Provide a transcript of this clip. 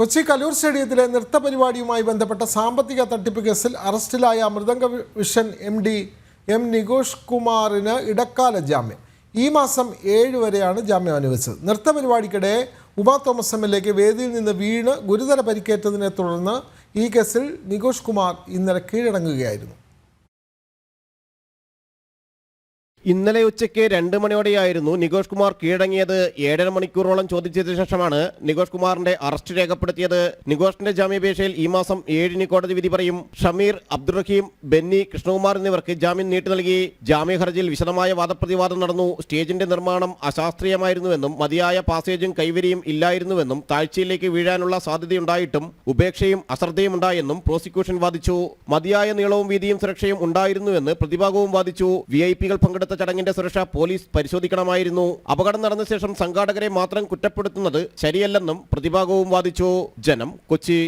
കൊച്ചി കലൂർ സ്റ്റേഡിയത്തിലെ നൃത്ത പരിപാടിയുമായി ബന്ധപ്പെട്ട സാമ്പത്തിക തട്ടിപ്പ് കേസിൽ അറസ്റ്റിലായ Mridanga vision M D M Nikosh കുമാറിന് ഇടക്കാല ജാമ്യം. ഈ മാസം ഏഴ് വരെയാണ് ജാമ്യം അനുവദിച്ചത്. നൃത്ത പരിപാടിക്കിടെ ഉമാ തോമസ് എം എൽ വേദിയിൽ നിന്ന് വീണ് ഗുരുതര പരിക്കേറ്റതിനെ തുടർന്ന് ഈ കേസിൽ നികോഷ് കുമാർ ഇന്നലെ കീഴടങ്ങുകയായിരുന്നു. ഇന്നലെ ഉച്ചയ്ക്ക് രണ്ട് മണിയോടെയായിരുന്നു നികോഷ് കുമാർ കീഴടങ്ങിയത്. ഏഴര മണിക്കൂറോളം ചോദിച്ചതിനു ശേഷമാണ് നികോഷ് കുമാറിന്റെ അറസ്റ്റ് രേഖപ്പെടുത്തിയത്. നികോഷിന്റെ ജാമ്യാപേക്ഷയിൽ ഈ മാസം ഏഴിന് കോടതി വിധി പറയും ഷമീർ അബ്ദുറഹീം ബെന്നി കൃഷ്ണകുമാർ എന്നിവർക്ക് ജാമ്യം നീട്ടി നൽകി. ജാമ്യ ഹർജിയിൽ വിശദമായ വാദപ്രതിവാദം നടന്നു. സ്റ്റേജിന്റെ നിർമ്മാണം അശാസ്ത്രീയമായിരുന്നുവെന്നും മതിയായ പാസേജും കൈവരിയും ഇല്ലായിരുന്നുവെന്നും താഴ്ചയിലേക്ക് വീഴാനുള്ള സാധ്യതയുണ്ടായിട്ടും ഉപേക്ഷയും അശ്രദ്ധയും ഉണ്ടായെന്നും പ്രോസിക്യൂഷൻ വാദിച്ചു. മതിയായ നീളവും വീതിയും സുരക്ഷയും ഉണ്ടായിരുന്നുവെന്ന് പ്രതിഭാഗവും വാദിച്ചു. വി പങ്കെടുത്ത ചടങ്ങിന്റെ സുരക്ഷ പോലീസ് പരിശോധിക്കണമായിരുന്നു. അപകടം നടന്ന ശേഷം സംഘാടകരെ മാത്രം കുറ്റപ്പെടുത്തുന്നത് ശരിയല്ലെന്നും പ്രതിഭാഗവും വാദിച്ചു. ജനം കൊച്ചി.